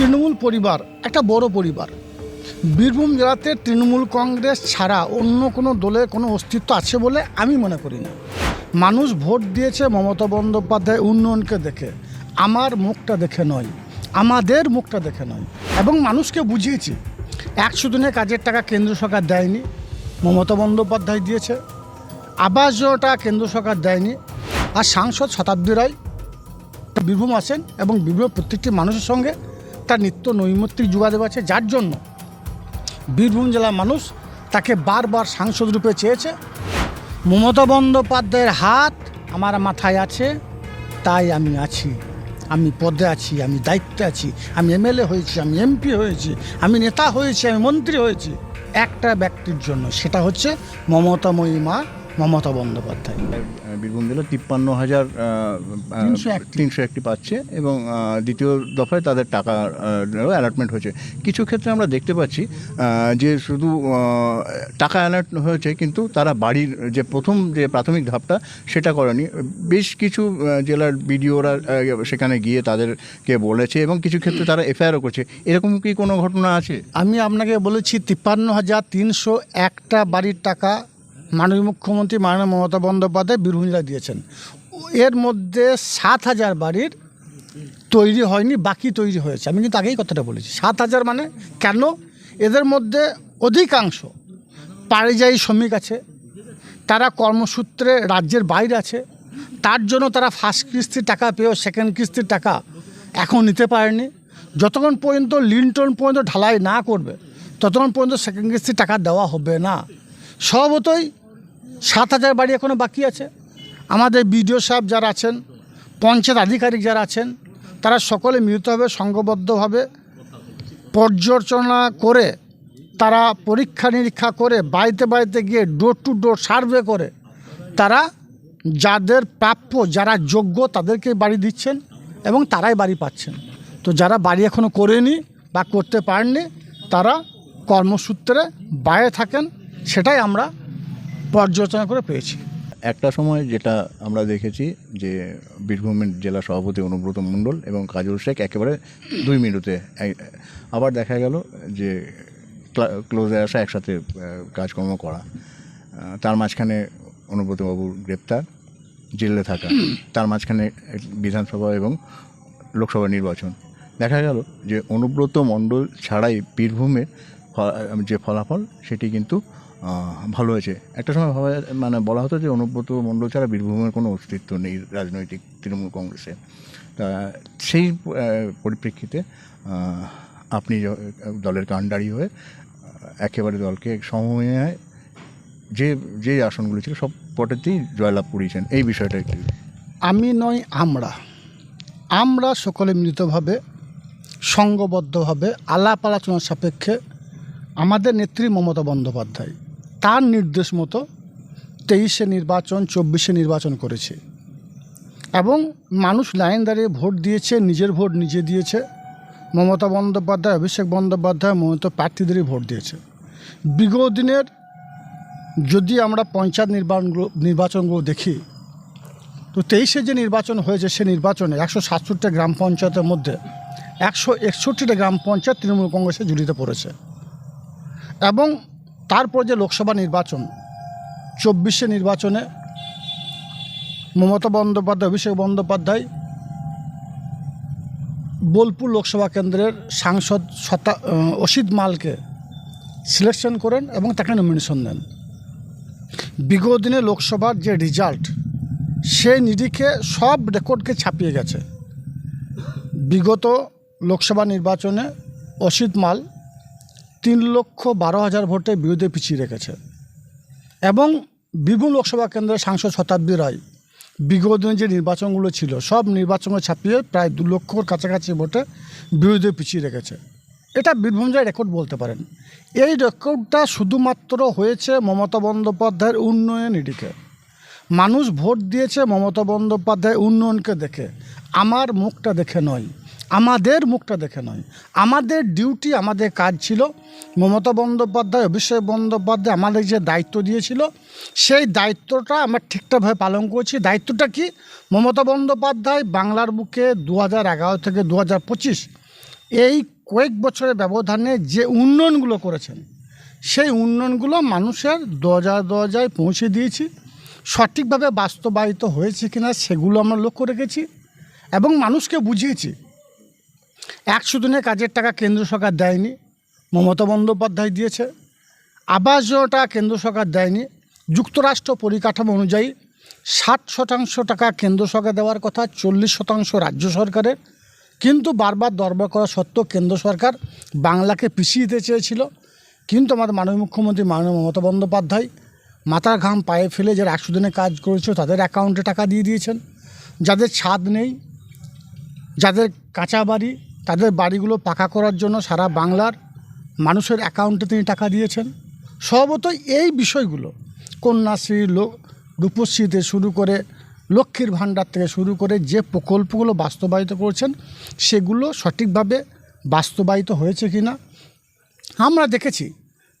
তৃণমূল পরিবার, একটা বড় পরিবার। বীরভূম জেলাতে তৃণমূল কংগ্রেস ছাড়া অন্য কোনো দলের কোনো অস্তিত্ব আছে বলে আমি মনে করি না মানুষ ভোট দিয়েছে মমতা বন্দ্যোপাধ্যায় উন্নয়নকে দেখে। আমার মুখটা দেখে নয়, আমাদের মুখটা দেখে নয়। এবং মানুষকে বুঝিয়েছি, একশো দিনের কাজের টাকা কেন্দ্র সরকার দেয়নি, মমতা বন্দ্যোপাধ্যায় দিয়েছে। আবাস যোজনাটা কেন্দ্র সরকার দেয়নি। আর সাংসদ শতাব্দী রায়, বীরভূম আসেন এবং বীরভূমের প্রত্যেকটি মানুষের সঙ্গে তার নিত্য নৈমিত্তিক যোগাযোগ আছে, যার জন্য বীরভূম জেলার মানুষ তাকে বারবার সাংসদ রূপে চেয়েছে। মমতা বন্দ্যোপাধ্যায়ের হাত আমার মাথায় আছে, তাই আমি আছি। আমি পদে আছি, আমি দায়িত্বে আছি, আমি এমএলএ হয়েছি, আমি এমপি হয়েছি, আমি নেতা হয়েছি, আমি মন্ত্রী হয়েছি। একটা ব্যক্তির জন্য, সেটা হচ্ছে মমতাময়ী মা মমতা বন্দ্যোপাধ্যায়। বীরভূম জেলা তিপ্পান্ন হাজার তিনশো একটি। তিনশো একটি পাচ্ছে এবং দ্বিতীয় দফায় তাদের টাকা অ্যালটমেন্ট হয়েছে। কিছু ক্ষেত্রে আমরা দেখতে পাচ্ছি যে শুধু টাকা অ্যালার্ট হয়েছে কিন্তু তারা বাড়ির যে প্রথম যে প্রাথমিক ধাপটা সেটা করেনি। বেশ কিছু জেলার বিডিওরা সেখানে গিয়ে তাদেরকে বলেছে এবং কিছু ক্ষেত্রে তারা এফআইআরও করছে। এরকম কি কোনো ঘটনা আছে? আমি আপনাকে বলেছি তিপ্পান্ন হাজার তিনশো একটা বাড়ির টাকা মাননীয় মুখ্যমন্ত্রী মাননীয় মমতা বন্দ্যোপাধ্যায় বীরভূম জেলায় দিয়েছেন। এর মধ্যে সাত হাজার বাড়ির তৈরি হয়নি, বাকি তৈরি হয়েছে। আমি কিন্তু আগেই কথাটা বলেছি। সাত হাজার মানে কেন? এদের মধ্যে অধিকাংশ পারিযায়ী শ্রমিক আছে, তারা কর্মসূত্রে রাজ্যের বাইরে আছে, তার জন্য তারা ফার্স্ট কিস্তির টাকা পেয়েও সেকেন্ড কিস্তির টাকা এখন নিতে পারেনি। যতক্ষণ পর্যন্ত লিন্টন পর্যন্ত ঢালাই না করবে, ততক্ষণ পর্যন্ত সেকেন্ড কিস্তির টাকা দেওয়া হবে না। স্বভাবতই সাত হাজার বাড়ি এখনও বাকি আছে। আমাদের বিডিও সাহেব যারা আছেন, পঞ্চায়েত আধিকারিক যারা আছেন, তারা সকলে মিলিতভাবে সংঘবদ্ধভাবে পর্যালোচনা করে তারা পরীক্ষা নিরীক্ষা করে, বাড়িতে বাড়িতে গিয়ে ডোর টু ডোর সার্ভে করে, তারা যাদের প্রাপ্য, যারা যোগ্য তাদেরকে বাড়ি দিচ্ছেন এবং তারাই বাড়ি পাচ্ছেন। তো যারা বাড়ি এখনও করেনি বা করতে পারেননি, তারা কর্মসূত্রে বাইরে থাকেন, সেটাই আমরা পর্যালোচনা করে পেয়েছি। একটা সময় যেটা আমরা দেখেছি যে বীরভূমের জেলা সভাপতি অনুব্রত মণ্ডল এবং কাজল শেখ একেবারে দুই মিনিটে আবার দেখা গেল যে ক্লোজে আসা, একসাথে কাজকর্ম করা। তার মাঝখানে অনুব্রতবাবুর গ্রেপ্তার, জেলে থাকা। তার মাঝখানে বিধানসভা এবং লোকসভা নির্বাচন। দেখা গেল যে অনুব্রত মণ্ডল ছাড়াই বীরভূমের যে ফলাফল, সেটি কিন্তু ভালো হয়েছে। একটা সময় ভাবা মানে বলা হতো যে অনুব্রত মণ্ডল ছাড়া বীরভূমের কোনো অস্তিত্ব নেই রাজনৈতিক তৃণমূল কংগ্রেসে। তা সেই পরিপ্রেক্ষিতে আপনি দলের কাণ্ডারি হয়ে একেবারে দলকে সমন্বয়ে যে যে আসনগুলো ছিল সব পটেতেই জয়লাভ করিয়েছেন। এই বিষয়টা একটু আমি নয়, আমরা। আমরা সকলে মিলিতভাবে, সঙ্গবদ্ধভাবে, আলাপ আলোচনার সাপেক্ষে আমাদের নেত্রী মমতা বন্দ্যোপাধ্যায় তার নির্দেশ মতো তেইশে নির্বাচন, চব্বিশে নির্বাচন করেছে। এবং মানুষ লাইন দাঁড়িয়ে ভোট দিয়েছে, নিজের ভোট নিজে দিয়েছে। মমতা বন্দ্যোপাধ্যায়, অভিষেক বন্দ্যোপাধ্যায়, মমতা প্রার্থীদেরই ভোট দিয়েছে। বিগত দিনের যদি আমরা পঞ্চায়েত নির্বাচনগুলো নির্বাচনগুলো দেখি, তো তেইশে যে নির্বাচন হয়েছে সে নির্বাচনে একশো সাতষট্টি গ্রাম পঞ্চায়েতের মধ্যে একশো একষট্টিটা গ্রাম পঞ্চায়েত তৃণমূল কংগ্রেসে জড়িত পড়েছে। এবং তারপর যে লোকসভা নির্বাচন, চব্বিশে নির্বাচনে মমতা বন্দ্যোপাধ্যায়, অভিষেক বন্দ্যোপাধ্যায় বোলপুর লোকসভা কেন্দ্রের সাংসদ শতা অসিত মালকে সিলেকশন করেন এবং তাকে নমিনেশন দেন। বিগত দিনে লোকসভার যে রেজাল্ট সেই নিরিখে সব রেকর্ডকে ছাপিয়ে গেছে। বিগত লোকসভা নির্বাচনে অসিত মাল তিন লক্ষ বারো হাজার ভোটে বিরুদ্ধে পিছিয়ে রেখেছে। এবং বীরভূম লোকসভা কেন্দ্রের সাংসদ শতাব্দী রায়, বিগত যে নির্বাচনগুলো ছিল, সব নির্বাচনে ছাপিয়ে প্রায় দু লক্ষর কাছাকাছি ভোটে বিরুদ্ধে পিছিয়ে রেখেছে। এটা বীরভূম জেলার রেকর্ড বলতে পারেন। এই রেকর্ডটা শুধুমাত্র হয়েছে মমতা বন্দ্যোপাধ্যায়ের উন্নয়ন নিরিখে মানুষ ভোট দিয়েছে মমতা বন্দ্যোপাধ্যায় উন্নয়নকে দেখে। আমার মুখটা দেখে নয়। আমাদের মুখটা দেখে নয়। আমাদের ডিউটি আমাদের কাজ ছিল মমতা বন্দ্যোপাধ্যায়, অভিষেক বন্দ্যোপাধ্যায় আমাদের যে দায়িত্ব দিয়েছিল, সেই দায়িত্বটা আমরা ঠিকঠাকভাবে পালন করছি। দায়িত্বটা কি? মমতা বন্দ্যোপাধ্যায় বাংলার বুকে দু হাজার এগারো থেকে দু হাজার পঁচিশ এই কয়েক বছরের ব্যবধানে যে উন্নয়নগুলো করেছেন, সেই উন্নয়নগুলো মানুষের দরজায় দরজায় পৌঁছে দিয়েছি। সঠিকভাবে বাস্তবায়িত হয়েছে কিনা সেগুলো আমরা লক্ষ্য রেখেছি এবং মানুষকে বুঝিয়েছি। একশো দিনের কাজের টাকা কেন্দ্র সরকার দেয়নি, মমতা বন্দ্যোপাধ্যায় দিয়েছে। আবাস যোজনাটা কেন্দ্র সরকার দেয়নি, যুক্তরাষ্ট্র পরিকাঠামো অনুযায়ী ষাট শতাংশ টাকা কেন্দ্র সরকার দেওয়ার কথা, চল্লিশ শতাংশ রাজ্য সরকারের। কিন্তু বারবার দরবার করা সত্ত্বেও কেন্দ্র সরকার বাংলাকে পিছিয়ে দিতে চেয়েছিল। কিন্তু আমাদের মাননীয় মুখ্যমন্ত্রী, মাননীয় মমতা বন্দ্যোপাধ্যায় মাথার ঘাম পায়ে ফেলে যারা একশো দিনে কাজ করেছিল, তাদের অ্যাকাউন্টে টাকা দিয়ে দিয়েছেন। যাদের ছাদ নেই, যাদের কাঁচা বাড়ি তাদের বাড়িগুলো পাকা করার জন্য সারা বাংলার মানুষের অ্যাকাউন্টে তিনি টাকা দিয়েছেন। স্বভাবত এই বিষয়গুলো কন্যাশ্রী লোক রূপশ্রী থেকে শুরু করে লক্ষ্মীর ভাণ্ডার থেকে শুরু করে যে প্রকল্পগুলো বাস্তবায়িত করেছেন, সেগুলো সঠিকভাবে বাস্তবায়িত হয়েছে কি না আমরা দেখেছি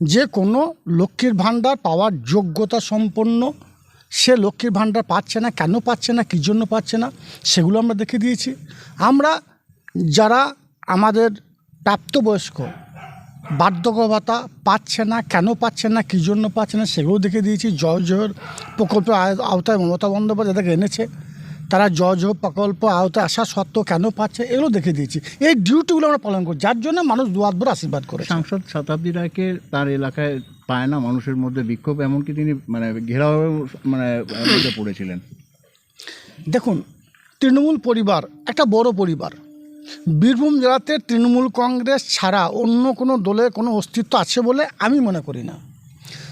যে কোনো লক্ষ্মীর ভাণ্ডার পাওয়ার যোগ্যতা সম্পন্ন, সে লক্ষ্মীর ভাণ্ডার পাচ্ছে না, কেন পাচ্ছে না, কী জন্য পাচ্ছে না, সেগুলো আমরা দেখে দিয়েছি। আমরা যারা আমাদের প্রাপ্তবয়স্ক বার্ধক্য ভাতা পাচ্ছে না কেন পাচ্ছে না কী জন্য পাচ্ছে না সেগুলো দেখে দিয়েছি। জয় জয়ের প্রকল্পের আয়- আওতায় মমতা বন্দ্যোপাধ্যায় যাদেরকে এনেছে তারা জয় জয় প্রকল্প আওতায় আসা সত্ত্বেও কেন পাচ্ছে এগুলো দেখে দিয়েছি। এই ডিউটিগুলো আমরা পালন করি যার জন্য মানুষ দুয়ার ভরে আশীর্বাদ করে সাংসদ শতাব্দী রায়কে তার এলাকায় পায় না মানুষের মধ্যে বিক্ষোভ এমনকি তিনি মানে ঘেরাও মানে পড়েছিলেন। দেখুন তৃণমূল পরিবার একটা বড় পরিবার বীরভূম জেলাতে তৃণমূল কংগ্রেস ছাড়া অন্য কোনো দলে কোনো অস্তিত্ব আছে বলে আমি মনে করি না।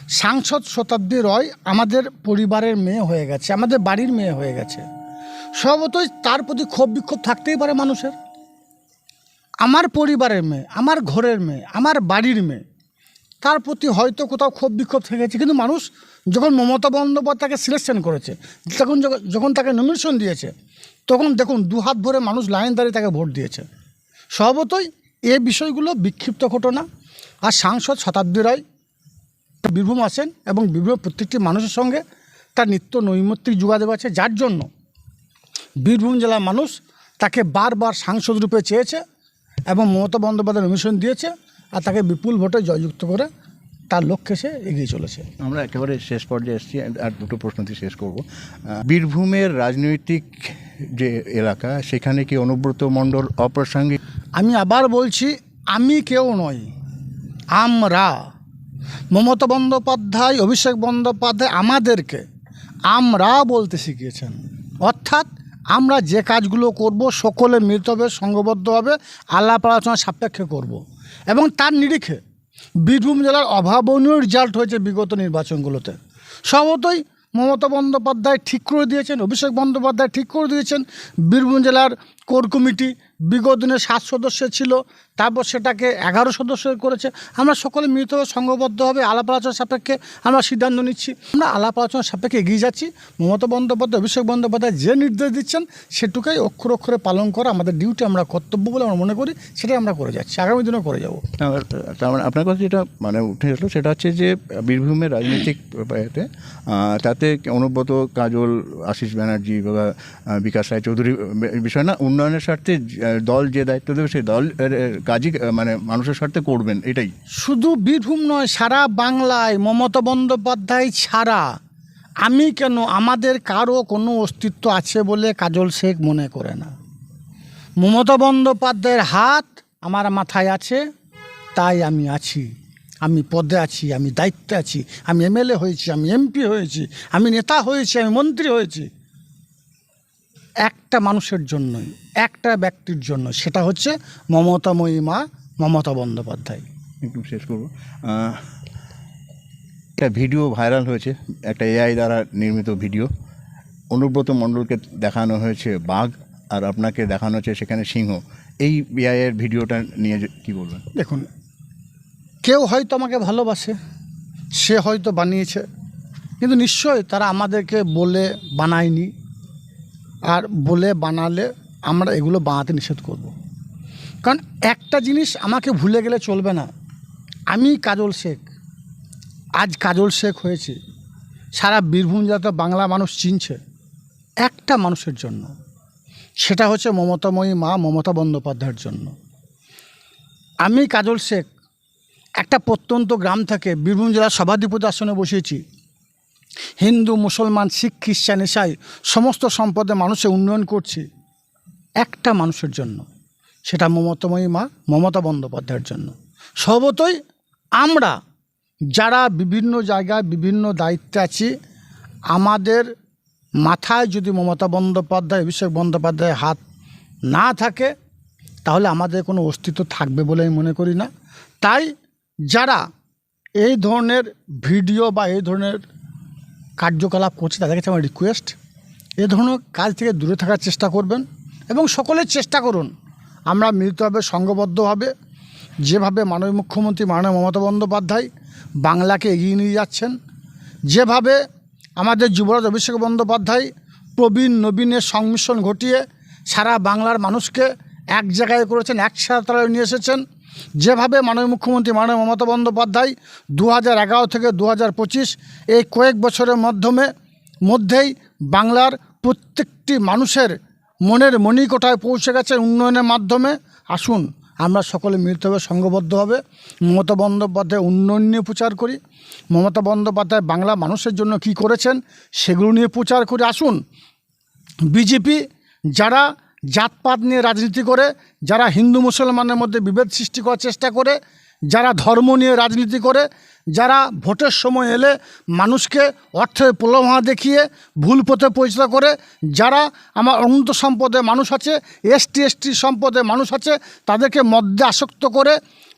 সাংসদ শতাব্দী রয় আমাদের পরিবারের মেয়ে হয়ে গেছে, আমাদের বাড়ির মেয়ে হয়ে গেছে। স্বভাবতই তার প্রতি ক্ষোভ বিক্ষোভ থাকতেই পারে মানুষের। আমার পরিবারের মেয়ে, আমার ঘরের মেয়ে, আমার বাড়ির মেয়ে তার প্রতি হয়তো কোথাও ক্ষোভ বিক্ষোভ থেকে গেছে। কিন্তু মানুষ যখন মমতা বন্দ্যোপাধ্যায়কে সিলেকশন করেছে তখন যখন- তাকে নমিনেশন দিয়েছে, তখন দেখুন দু হাত ভরে মানুষ লাইন দাঁড়িয়ে তাকে ভোট দিয়েছে। স্বভাবতই এ বিষয়গুলো বিক্ষিপ্ত ঘটনা। আর সাংসদ শতাব্দী রায়, বীরভূম আসেন এবং বীরভূমের প্রত্যেকটি মানুষের সঙ্গে তার নিত্য নৈমিত্তিক যোগাযোগ আছে। যার জন্য বীরভূম জেলার মানুষ তাকে বারবার সাংসদ রূপে চেয়েছে এবং মমতা বন্দ্যোপাধ্যায় নমিশন দিয়েছে। আর তাকে বিপুল ভোটে জয়যুক্ত করে তার লক্ষ্যে সে এগিয়ে চলেছে। আমরা একেবারে শেষ পর্যায়ে এসেছি আর দুটো প্রশ্ন দিয়ে শেষ করব। বীরভূমের রাজনৈতিক যে এলাকা সেখানে কি অনুব্রত মণ্ডল অপ্রাসঙ্গিক? আমি আবার বলছি আমি কেউ নই আমরা। মমতা বন্দ্যোপাধ্যায় অভিষেক বন্দ্যোপাধ্যায় আমাদেরকে আমরা বলতে শিখিয়েছেন। অর্থাৎ আমরা যে কাজগুলো করব সকলে মিলিতভাবে সংঘবদ্ধভাবে আলাপ আলোচনা সাপেক্ষে করব। এবং তার নিরিখে বীরভূম জেলার অভাবনীয় রেজাল্ট হয়েছে বিগত নির্বাচনগুলোতে। স্বভাবতই মমতা বন্দ্যোপাধ্যায় ঠিক করে দিয়েছেন, অভিষেক বন্দ্যোপাধ্যায় ঠিক করে দিয়েছেন, বীরভূম জেলার কোর কমিটি বিগত দিনে সাত সদস্য ছিল, তারপর সেটাকে এগারো সদস্য করেছে। আমরা সকলে মিলিতভাবে সংঘবদ্ধভাবে আলাপ আলোচনা সাপেক্ষে আমরা সিদ্ধান্ত নিচ্ছি। আমরা আলাপ আলোচনা সাপেক্ষে এগিয়ে যাচ্ছি। মমতা বন্দ্যোপাধ্যায়, অভিষেক বন্দ্যোপাধ্যায় যে নির্দেশ দিচ্ছেন, সেটুকুই অক্ষর অক্ষরে পালন করা আমাদের ডিউটি, আমরা কর্তব্য বলে আমরা মনে করি, সেটাই আমরা করে যাচ্ছি। আগামী দিনেও করে যাব। মানে আপনার কথা যেটা মানে উঠে আসলো সেটা হচ্ছে যে বীরভূমের রাজনৈতিক তাতে অনুব্রত, কাজল, আশিস ব্যানার্জি বা বিকাশ রায় চৌধুরী বিষয় না উন্নয়নের স্বার্থে দল যে দায়িত্ব দেবে সেই দল কাজই মানে মানুষের স্বার্থে করবেন, এটাই। শুধু বীরভূম নয়, সারা বাংলায় মমতা বন্দ্যোপাধ্যায় ছাড়া আমি কেন, আমাদের কারও কোনো অস্তিত্ব আছে বলে কাজল শেখ মনে করে না। মমতা বন্দ্যোপাধ্যায়ের হাত আমার মাথায় আছে, তাই আমি আছি। আমি পদে আছি, আমি দায়িত্বে আছি, আমি এমএলএ হয়েছি, আমি এমপি হয়েছি, আমি নেতা হয়েছি, আমি মন্ত্রী হয়েছি। একটা মানুষের জন্যই একটা ব্যক্তির জন্য সেটা হচ্ছে মমতাময়ী মা মমতা বন্দ্যোপাধ্যায়। একটু শেষ করব। একটা ভিডিও ভাইরাল হয়েছে একটা এআই দ্বারা নির্মিত ভিডিও। অনুব্রত মণ্ডলকে দেখানো হয়েছে বাঘ আর আপনাকে দেখানো হচ্ছে সেখানে সিংহ। এই এআই এর ভিডিওটা নিয়ে কি বলবেন? দেখুন কেউ হয়তো আমাকে ভালোবাসে সে হয়তো বানিয়েছে কিন্তু নিশ্চয়ই তারা আমাদেরকে বলে বানায়নি। আর বলে বানালে আমরা এগুলো বানাতে নিষেধ করব। কারণ একটা জিনিস আমাকে ভুলে গেলে চলবে না। আমি কাজল শেখ। আজ কাজল শেখ হয়েছে। সারা বীরভূম যাতে বাংলা মানুষ চিনছে, একটা মানুষের জন্য। সেটা হচ্ছে মমতাময়ী মা মমতা বন্দ্যোপাধ্যায়ের জন্য। আমি কাজল শেখ একটা প্রত্যন্ত গ্রাম থেকে বীরভূম জেলার সভাধিপতি আসনে বসিয়েছি। হিন্দু, মুসলমান, শিখ, খ্রিস্টান, ইসাই সমস্ত সম্পদে মানুষের উন্নয়ন করছি একটা মানুষের জন্য। সেটা মমতাময়ী মা মমতা বন্দ্যোপাধ্যায়ের জন্য। সর্বতই আমরা যারা বিভিন্ন জায়গায় বিভিন্ন দায়িত্বে আছি, আমাদের মাথায় যদি মমতা বন্দ্যোপাধ্যায়, অভিষেক বন্দ্যোপাধ্যায়ের হাত না থাকে, তাহলে আমাদের কোনো অস্তিত্ব থাকবে বলে আমি মনে করি না। তাই যারা এই ধরনের ভিডিও বা এই ধরনের কার্যকলাপ করছে তাদের কাছে আমার রিকোয়েস্ট এ ধরনের কাজ থেকে দূরে থাকার চেষ্টা করবেন এবং সকলের চেষ্টা করুন। আমরা মিলিতভাবে, সংঘবদ্ধভাবে, যেভাবে মাননীয় মুখ্যমন্ত্রী, মাননীয় মমতা বন্দ্যোপাধ্যায় বাংলাকে এগিয়ে নিয়ে যাচ্ছেন, যেভাবে আমাদের যুবরাজ অভিষেক বন্দ্যোপাধ্যায় প্রবীণ নবীনের সংমিশ্রণ ঘটিয়ে সারা বাংলার মানুষকে এক জায়গায় করেছেন একসাথে নিয়ে এসেছেন। যেভাবে মাননীয় মুখ্যমন্ত্রী মাননীয় মমতা বন্দ্যোপাধ্যায় দু হাজার এগারো থেকে দু হাজার পঁচিশ এই কয়েক বছরের মাধ্যমে, মধ্যেই বাংলার প্রত্যেকটি মানুষের মনের মণিকোঠায় পৌঁছে গেছে উন্নয়নের মাধ্যমে। আসুন, আমরা সকলে মিলিতভাবে সংঘবদ্ধভাবে মমতা বন্দ্যোপাধ্যায় উন্নয়ন নিয়ে প্রচার করি। মমতা বন্দ্যোপাধ্যায় বাংলা মানুষের জন্য কি করেছেন, সেগুলো নিয়ে প্রচার করি। আসুন, বিজেপি যারা জাতপাত নিয়ে রাজনীতি করে, যারা হিন্দু মুসলমানের মধ্যে বিভেদ সৃষ্টি করার চেষ্টা করে, যারা ধর্ম নিয়ে রাজনীতি করে, যারা ভোটের সময় এলে মানুষকে অর্থের প্রলোভনা দেখিয়ে ভুল পথে পরিচালনা করে, যারা আমার অনন্ত সম্পদে মানুষ আছে এসটি এসটি সম্পদে মানুষ আছে, তাদেরকে মদ্যে আসক্ত করে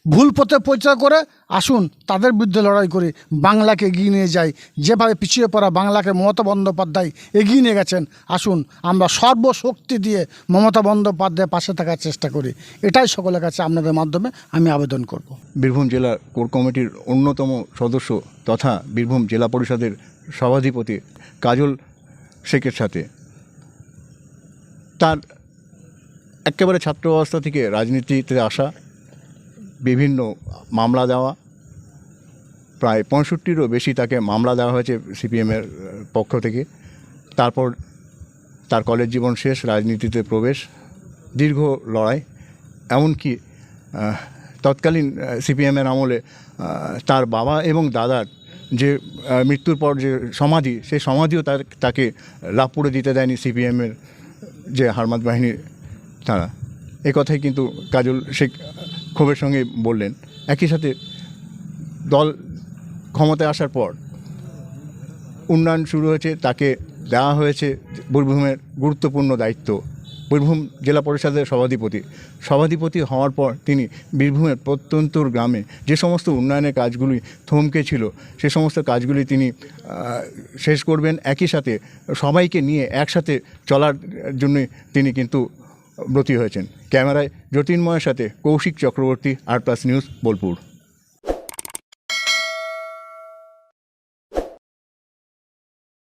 ভুল পথে পরিচয় করে, আসুন তাদের বিরুদ্ধে লড়াই করে। বাংলাকে এগিয়ে নিয়ে যাই। যেভাবে পিছিয়ে পড়া বাংলাকে মমতা বন্দ্যোপাধ্যায় এগিয়ে নিয়ে গেছেন, আসুন আমরা সর্বশক্তি দিয়ে মমতা বন্দ্যোপাধ্যায়ের পাশে থাকার চেষ্টা করি। এটাই সকলের কাছে আপনাদের মাধ্যমে আমি আবেদন করব। বীরভূম জেলা কোর কমিটির অন্যতম সদস্য তথা বীরভূম জেলা পরিষদের সভাধিপতি কাজল শেখের সাথে। তার একেবারে ছাত্র অবস্থা থেকে রাজনীতিতে আসা বিভিন্ন মামলা দেওয়া, প্রায় পঁয়ষট্টিরও বেশি তাকে মামলা দেওয়া হয়েছে সিপিএমের পক্ষ থেকে। তারপর তার কলেজ জীবন শেষ, রাজনীতিতে প্রবেশ, দীর্ঘ লড়াই। এমনকি তৎকালীন সিপিএমের আমলে তার বাবা এবং দাদার যে মৃত্যুর পর যে সমাধি, সেই সমাধিও তার, তাকে লাভপুরে দিতে দেয়নি সিপিএমের যে হারমাত বাহিনী তারা। এ কথাই কিন্তু কাজল শেখ ক্ষোভের সঙ্গে বললেন, একই সাথে দল ক্ষমতায় আসার পর উন্নয়ন শুরু হয়েছে, তাকে দেওয়া হয়েছে বীরভূমের গুরুত্বপূর্ণ দায়িত্ব। বীরভূম জেলা পরিষদের সভাধিপতি সভাধিপতি হওয়ার পর তিনি বীরভূমের প্রত্যন্তর গ্রামে যে সমস্ত উন্নয়নের কাজগুলি থমকে ছিল সে সমস্ত কাজগুলি তিনি শেষ করবেন। একই সাথে সবাইকে নিয়ে একসাথে চলার জন্য তিনি কিন্তু ব্রতী হয়েছেন। ক্যামেরায় যতীনময়ের সাথে Kaushik Chakraborty R plus news Bolpur.